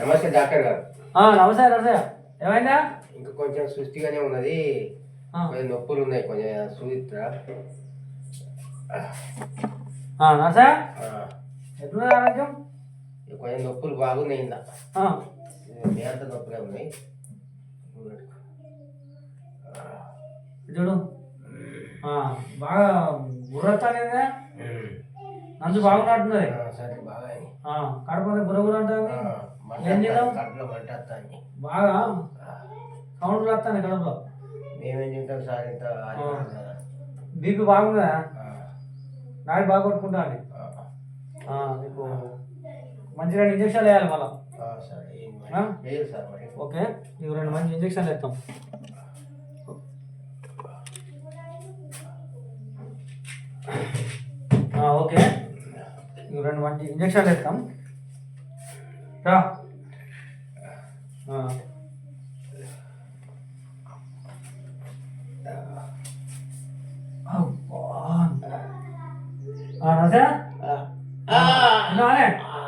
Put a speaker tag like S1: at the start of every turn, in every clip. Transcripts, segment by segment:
S1: నమస్తే డాక్టర్ గారు.
S2: నమస్తే నమస్తే. ఏమైందా?
S1: ఇంకా కొంచెం సుస్థిగానే ఉన్నది. కొంచెం నొప్పులు ఉన్నాయి కొంచెం సూత్ర
S2: ఆ, నమస్తే. ఎట్లున్నది ఆరోగ్యం?
S1: కొంచెం నొప్పులు బాగున్నాయి ఇందా. మేంత నొప్పులే ఉన్నాయి.
S2: చూడు. బాగా గుర్రొస్తానే నంచు బాగున్నట్టున్నది.
S1: సరే బాగా
S2: కడపది గుర్ర గుర్ర ఉంటుంది బాగా సౌండ్లు వస్తాయి కడుపులో
S1: మేమేం తింటాం సార్ ఇంత.
S2: బీపీ బాగుందా? నాటి బాగా కొట్టుకుంటా అని
S1: ఆ,
S2: నీకు మంచిగా ఇంజక్షన్ వేయాలి మళ్ళీ. ఓకే నీకు రెండు మంచి ఇంజక్షన్లు ఇస్తాం ఆ, ఓకే. నీకు రెండు మంచి ఇంజక్షన్లు ఇస్తాం రా. ఆ. అబ్బా. ఆ, నసే?
S1: ఆ, ఆ,
S2: తిన్నావానే?
S1: ఆ,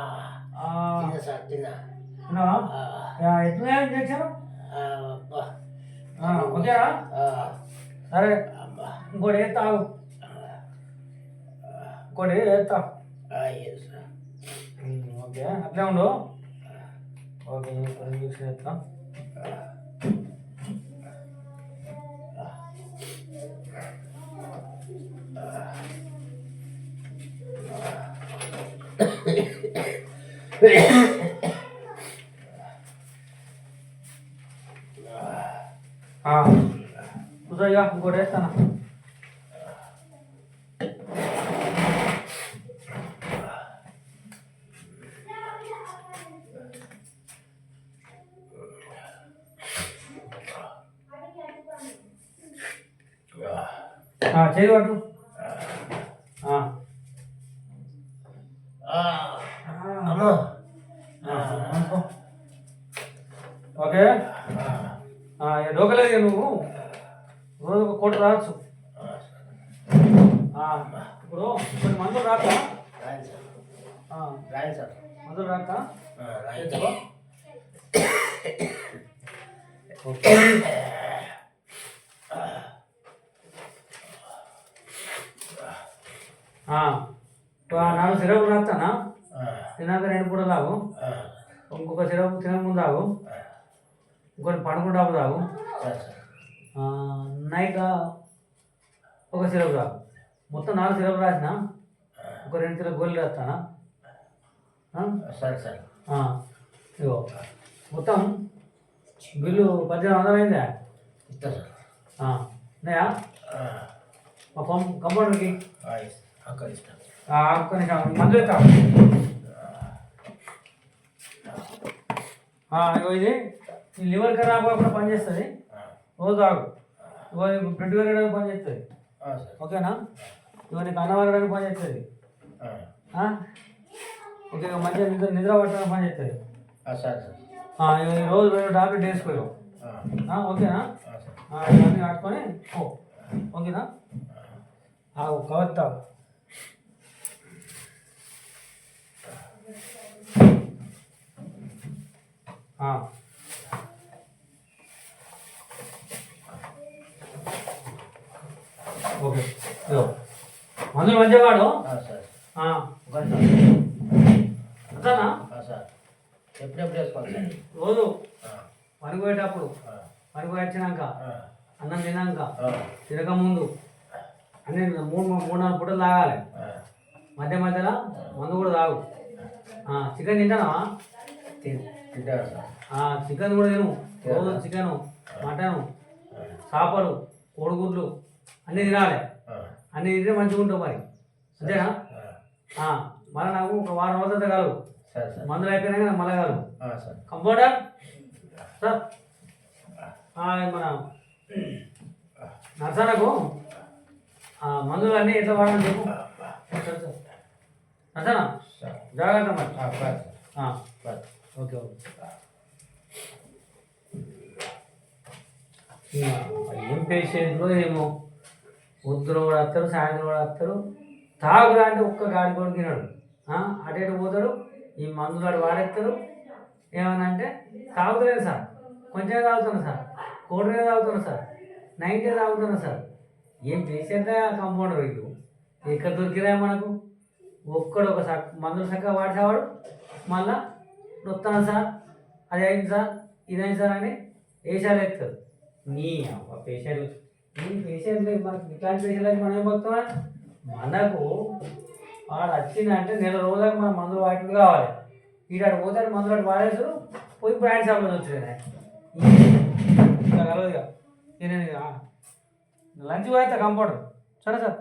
S2: ఆ,
S1: తిన్నా సార్ తిన్నా
S2: తిన్నావా?
S1: ఆ,
S2: ఆ, ఎట్లున్నాయి ఇంజక్షన్
S1: ఆ, అబ్బా.
S2: ఆ, ఓకేనా
S1: ఆ,
S2: సరే
S1: అబ్బా.
S2: ఇంకోటి వేస్తావు ఇంకోటి వేస్తా
S1: ఆ, yes సార్.
S2: ఓకే అట్లే ఉండు 확인 확인했다. 아, 부서이가
S1: 그걸
S2: 했잖아. అనుకో. ఓకే. డోకలేదు నువ్వు. రోజు ఒక కోటి రావచ్చు. ఇప్పుడు కొన్ని మందులు రాక. మందులు రాక. ఓకే ఆ, ఇప్పుడు ఆ నాలుగు సిరప్ రాస్తానా తినాక రెండు పూట తాగు. ఇంకొక సిరప్ తినక ముందు తాగు.
S1: ఆ.
S2: ఇంకోటి పడుకుంటాపు తాగు. నైట్ ఒక సిరప్ తాగు. మొత్తం నాలుగు సిరప్ రాసిన ఒక రెండు సిరప్ గోళీలు రాస్తానా?
S1: సరే సార్.
S2: ఇగో. మొత్తం బిల్లు పద్దెనిమిది వందలు అయిందా?
S1: ఇస్తా సార్.
S2: ఆ, ఉన్నాయా? మా కంపౌండర్కి మందులు ఇగో ఇది. ఈ లివర్ ఖరాబ్ కూడా పనిచేస్తుంది రోజు తాగు. నీకు బ్లడ్ పెరగడానికి పనిచేస్తుంది. ఓకేనా? ఇగో నీకు అన్నం పెరగడానికి పనిచేస్తుంది? ఓకే మంచిగా నిద్ర నిద్ర పట్టడానికి పనిచేస్తుంది
S1: సరే
S2: రోజు రెండు టాబ్లెట్ వేసుకోరు
S1: ఆ,
S2: ఓకేనా? ఇవన్నీ కట్టుకొని ఓ ఓకేనా? ఆ, కవర్ తాగు. ఆ. ఓకే మందులు మంచిగా వాడు. అంతేనా?
S1: సార్. ఎప్పుడెప్పుడు వేసుకోవాలి?
S2: రోజు.
S1: ఆ,
S2: పనికి పోయేటప్పుడు
S1: ఆ,
S2: పనికి పోయి వచ్చినాక అన్నం తినాక
S1: ఆ,
S2: తినక ముందు. అన్ని మూడు మూడు నాలుగు పూటలు తాగాలి. మధ్య మధ్యలో మందు కూడా తాగు. చికెన్ తింటానా
S1: తి- తింటాను సార్.
S2: ఆ, చికెన్ కూడా తిను. రోజు చికెను మటను చేపలు కోడిగుడ్లు అన్నీ తినాలి. అన్నీ తింటే మంచిగా ఉంటావు మరి. అంతేనా మళ్ళీ నాకు ఒక వారం రోజుల తర్వాత కలుగు
S1: సరే సార్.
S2: మందులు అయిపోయినాక మళ్ళీ కలుగు
S1: ఆ, సార్.
S2: మన నర్సనకు ఆ, మందులు అన్నీ ఎట్లా వాడాలని చెప్పు. నర్సనా. జాగ్రత్త మరి. ఓకే ఓకే ఏం పేషెంట్లో ఏమో పొద్దున కూడా వస్తారు సాయంత్రం కూడా వస్తారు. తాగురా అంటే ఒక్క గాడి కొడుకు తినడు. అటు ఇటు పోతాడు ఈ మందులు అటు వాడేస్తారు. ఏమన్నా అంటే తాగుతలేదు సార్. కొంచెం తాగుతున్నా సార్. కోటరే తాగుతున్నా సార్. నైన్టే తాగుతున్నా సార్. ఏం పేషెంట్ కంపౌండర్ వీళ్ళు ఎక్కడ దొరికిరా మనకు? ఒక్కడు ఒక సక్ మందులు చక్కగా వాడేవాడు మళ్ళా వస్తాను సార్? అది అయింది సార్? ఇది అయింది సార్ అని వేషాలు ఎత్తారు. నీ అవ్వ పేషెంట్ నీ పేషెంట్ మనకి ఇట్లాంటి పేషెంట్ మనం ఏం పోతామా మనకు వాడు వచ్చిందంటే నెల రోజులకు మన మందులు వాటిని కావాలి. వీడాడు పోతాడు మందులు వాటి వాడేసారు పోయి బ్రాండ్ షాప్లో వచ్చింది ఇంకా కలవదుగా నేను లంచ్ పోయితే కంపౌండర్ సరే సార్.